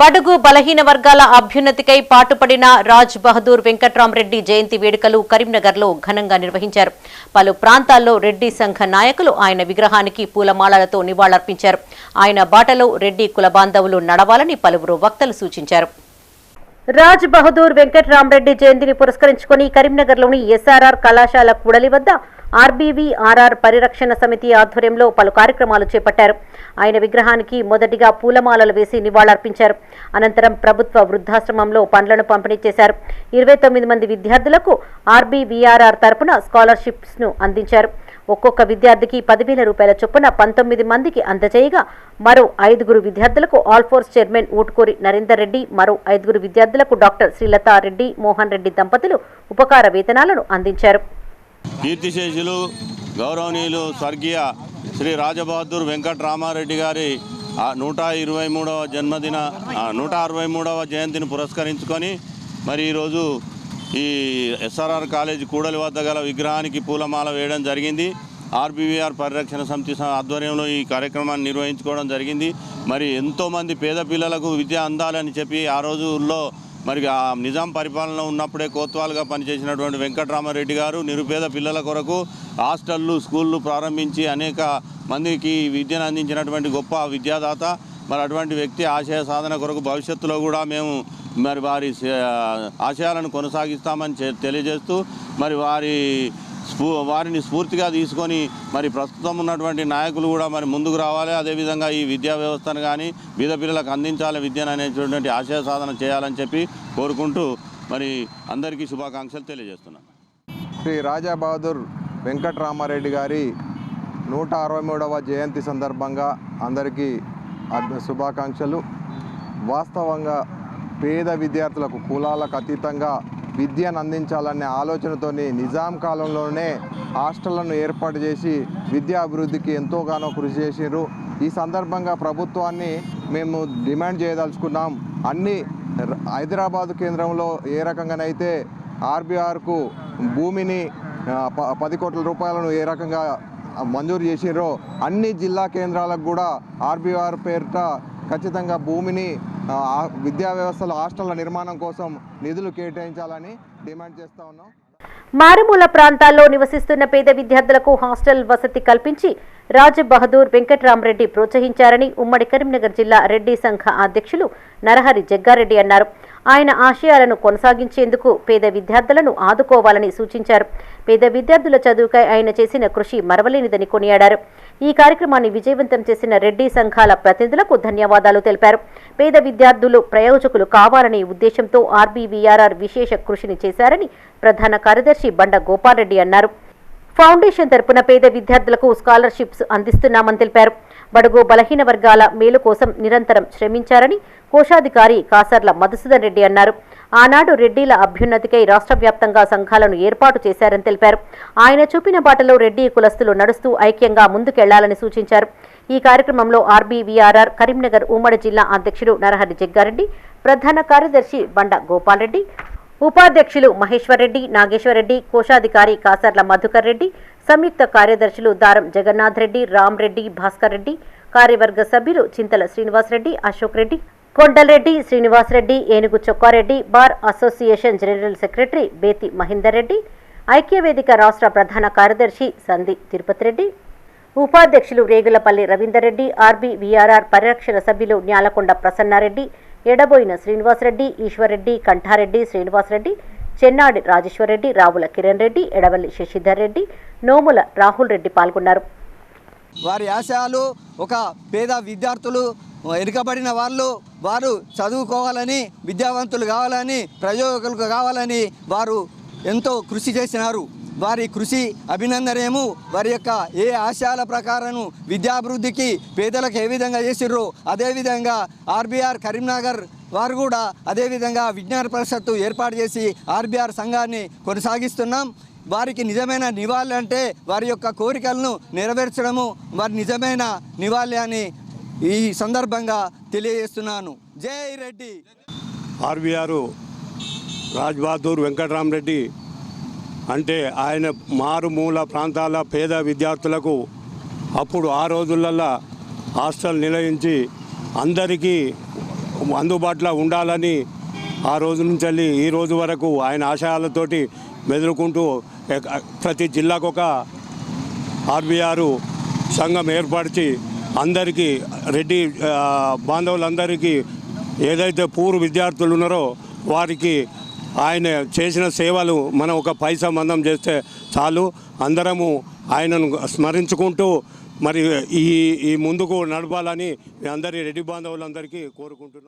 బడుగు బలహీన వర్గాల అభ్యున్నతికై పాటుపడిన రాజ్ బహదూర్ వెంకట్రామరెడ్డి జయంతి వేడుకలు కరీంనగర్లో ఘనంగా నిర్వహించారు. పలు ప్రాంతాల్లో రెడ్డి సంఘ నాయకులు ఆయన విగ్రహానికి పూలమాలలతో నివాళులర్పించారు. ఆయన బాటలో రెడ్డి కుల బాంధవులు నడవాలని పలువురు వక్తలు సూచించారు. రాజ్ బహదూర్ వెంకట్రామరెడ్డి జయంతిని పురస్కరించుకుని కరీంనగర్లోని ఎస్ఆర్ఆర్ కళాశాల కూడలి వద్ద ఆర్బీవీఆర్ఆర్ పరిరక్షణ సమితి ఆధ్వర్యంలో పలు కార్యక్రమాలు చేపట్టారు. ఆయన విగ్రహానికి మొదటిగా పూలమాలలు వేసి నివాళులర్పించారు. అనంతరం ప్రభుత్వ వృద్ధాశ్రమంలో పండ్లను పంపిణీ చేశారు. ఇరవై తొమ్మిది మంది విద్యార్థులకు ఆర్బీవీఆర్ఆర్ తరపున స్కాలర్షిప్స్ను అందించారు. ఒక్కొక్క విద్యార్థికి పదివేల రూపాయల చొప్పున పంతొమ్మిది మందికి అందజేయగా మరో ఐదుగురు విద్యార్థులకు ఆల్ఫోర్స్ చైర్మన్ ఊటుకూరి నరేందర్ రెడ్డి మరో ఐదుగురు విద్యార్థులకు డాక్టర్ శ్రీలతారెడ్డి మోహన్ రెడ్డి దంపతులు ఉపకార వేతనాలను అందించారు. కీర్తిశేషులు గౌరవనీయులు స్వర్గీయ శ్రీ రాజబహదూర్ వెంకటరామారెడ్డి గారి నూట ఇరవై మూడవ జన్మదిన నూట అరవై మూడవ జయంతిని పురస్కరించుకొని మరి ఈరోజు ఈ ఎస్ఆర్ఆర్ కాలేజ్ కూడలి వద్ద గల విగ్రహానికి పూలమాల వేయడం జరిగింది. ఆర్బీవీఆర్ పరిరక్షణ సమితి ఆధ్వర్యంలో ఈ కార్యక్రమాన్ని నిర్వహించుకోవడం జరిగింది. మరి ఎంతోమంది పేద పిల్లలకు విద్య అందాలని చెప్పి ఆ రోజుల్లో మరి ఆ నిజాం పరిపాలన ఉన్నప్పుడే కోత్వాలుగా పనిచేసినటువంటి వెంకటరామరెడ్డి గారు నిరుపేద పిల్లల కొరకు హాస్టళ్ళు స్కూళ్ళు ప్రారంభించి అనేక మందికి విద్యను అందించినటువంటి గొప్ప విద్యాదాత. మరి అటువంటి వ్యక్తి ఆశయ సాధన కొరకు భవిష్యత్తులో కూడా మేము మరి వారి సే- ఆశయాలను కొనసాగిస్తామని చె- తెలియజేస్తూ మరి వారి స్ఫూ వారిని స్ఫూర్తిగా తీసుకొని మరి ప్రస్తుతం ఉన్నటువంటి నాయకులు కూడా మరి ముందుకు రావాలి. అదేవిధంగా ఈ విద్యా వ్యవస్థను కానీ బీద పిల్లలకు అందించాలి విద్యను అనేటువంటి ఆశయ సాధన చేయాలని చెప్పి కోరుకుంటూ మరి అందరికీ శుభాకాంక్షలు తెలియజేస్తున్నాను శ్రీ రాజా బహదూర్ వెంకటరామారెడ్డి గారి నూట అరవై మూడవ జయంతి సందర్భంగా అందరికీ శుభాకాంక్షలు. వాస్తవంగా పేద విద్యార్థులకు కులాలకు అతీతంగా విద్యను అందించాలనే ఆలోచనతోని నిజాం కాలంలోనే హాస్టళ్ళను ఏర్పాటు చేసి విద్యా అభివృద్ధికి ఎంతోగానో కృషి చేసిరు ఈ సందర్భంగా ప్రభుత్వాన్ని మేము డిమాండ్ చేయదలుచుకున్నాం. అన్ని హైదరాబాదు కేంద్రంలో ఏ రకంగానైతే ఆర్బీఆర్కు భూమిని ప- పది కోట్ల రూపాయలను ఏ రకంగా మంజూరు చేసిరో అన్ని జిల్లా కేంద్రాలకు కూడా ఆర్బీఆర్ పేరిట ఖచ్చితంగా భూమిని విద్యా వ్యవస్థలో హాస్టళ్ళ నిర్మాణం కోసం నిధులు కేటాయించాలని డిమాండ్ చేస్తా ఉన్నాం. మారుమూల ప్రాంతాల్లో నివసిస్తున్న పేద విద్యార్థులకు హాస్టల్ వసతి కల్పించి రాజబహదూర్ వెంకట్రామరెడ్డి ప్రోత్సహించారని ఉమ్మడి కరీంనగర్ జిల్లా రెడ్డి సంఘ అధ్యక్షులు నరహరి జగ్గారెడ్డి అన్నారు. ఆయన ఆశయాలను కొనసాగించేందుకు పేద విద్యార్థులను ఆదుకోవాలని సూచించారు. పేద విద్యార్థుల చదువుకై ఆయన చేసిన కృషి మరవలేనిదని కొనియాడారు. ఈ కార్యక్రమాన్ని విజయవంతం చేసిన రెడ్డి సంఘాల ప్రతినిధులకు ధన్యవాదాలు తెలిపారు. పేద విద్యార్థులు ప్రయోజకులు కావాలనే ఉద్దేశంతో ఆర్బీవీఆర్ఆర్ విశేష కృషిని చేశారని ప్రధాన కార్యదర్శి బండ గోపాల్రెడ్డి అన్నారు. ఫౌండేషన్ తరపున పేద విద్యార్థులకు స్కాలర్షిప్స్ అందిస్తున్నామని తెలిపారు. బడుగు బలహీన వర్గాల మేలు కోసం నిరంతరం శ్రమించారని కోశాధికారి కాసర్ల మధుసూదన్ రెడ్డి అన్నారు. ఆనాడు రెడ్డిల అభ్యున్నతికై రాష్ట్ర వ్యాప్తంగా సంఘాలను ఏర్పాటు చేశారని తెలిపారు. ఆయన చూపిన బాటలో రెడ్డి కులస్తులు నడుస్తూ ఐక్యంగా ముందుకెళ్ళాలని సూచించారు. ఈ కార్యక్రమంలో ఆర్బీవీఆర్ఆర్ కరీంనగర్ ఉమ్మడి జిల్లా అధ్యక్షుడు నరహరి జగ్గారెడ్డి ప్రధాన కార్యదర్శి బండ గోపాల్రెడ్డి ఉపాధ్యక్షులు మహేశ్వర్ రెడ్డి నాగేశ్వర్ రెడ్డి కోశాధికారి కాసర్ల మధుకర్ రెడ్డి సంయుక్త కార్యదర్శులు దారం జగన్నాథ్ రెడ్డి రామ్ రెడ్డి భాస్కర్ రెడ్డి కార్యవర్గ సభ్యులు చింతల Srinivas Reddy Ashok Reddy Kondalreddy Srinivas Reddy Enugu Chokkareddy bar association general secretary Bethi Mahender Reddy ఐక్యవేదిక రాష్ట్ర ప్రధాన కార్యదర్శి సంది తిరుపతి రెడ్డి ఉపాధ్యక్షులు రేగులపల్లి రవీందర్ రెడ్డి ఆర్బీ పరిరక్షణ సభ్యులు న్యాలకొండ ప్రసన్నారెడ్డి ఎడబోయిన శ్రీనివాసరెడ్డి ఈశ్వర్రెడ్డి కంఠారెడ్డి శ్రీనివాసరెడ్డి చెన్నాడి రాజేశ్వర్రెడ్డి రావుల కిరణ్ రెడ్డి ఎడవల్లి శశిధర్ రెడ్డి నోముల రాహుల్ రెడ్డి పాల్గొన్నారు. వారి ఆశయాలు ఒక పేద విద్యార్థులు వెనుకబడిన వాళ్ళు వారు చదువుకోవాలని విద్యావంతులు కావాలని ప్రయోజకులు కావాలని వారు ఎంతో కృషి చేసినారు. వారి కృషి అభినందనేము. వారి యొక్క ఏ ఆశయాల ప్రకారం విద్యాభివృద్ధికి పేదలకు ఏ విధంగా చేసిర్రో అదేవిధంగా ఆర్బీఆర్ కరీంనగర్ వారు కూడా అదేవిధంగా విజ్ఞాన పరిషత్తు ఏర్పాటు చేసి ఆర్బీఆర్ సంఘాన్ని కొనసాగిస్తున్నాం. వారికి నిజమైన నివాళి అంటే వారి యొక్క కోరికలను నెరవేర్చడము వారి నిజమైన నివాళి అని ఈ సందర్భంగా తెలియజేస్తున్నాను. జై రెడ్డి. ఆర్బీఆర్ రాజ్బహదూర్ వెంకటరామరెడ్డి అంటే ఆయన మారుమూల ప్రాంతాల పేద విద్యార్థులకు అప్పుడు ఆ రోజులల్లో హాస్టల్ నిలయించి అందరికీ అందుబాటులో ఉండాలని ఆ రోజు నుంచి వెళ్ళి ఈ రోజు వరకు ఆయన ఆశయాలతోటి మెదులుకుంటూ ప్రతి జిల్లాకు ఒక ఆర్బీఆర్ సంఘం ఏర్పరిచి అందరికీ రెడ్డి బాంధవులందరికీ ఏదైతే పూర్వ విద్యార్థులు ఉన్నారో వారికి ఆయన చేసిన సేవలు మనం ఒక పైసా మందం చేస్తే చాలు. అందరము ఆయనను స్మరించుకుంటూ మరి ఈ ఈ ముందుకు నడపాలని అందరి రెడ్డి బాంధవులందరికీ కోరుకుంటున్నాను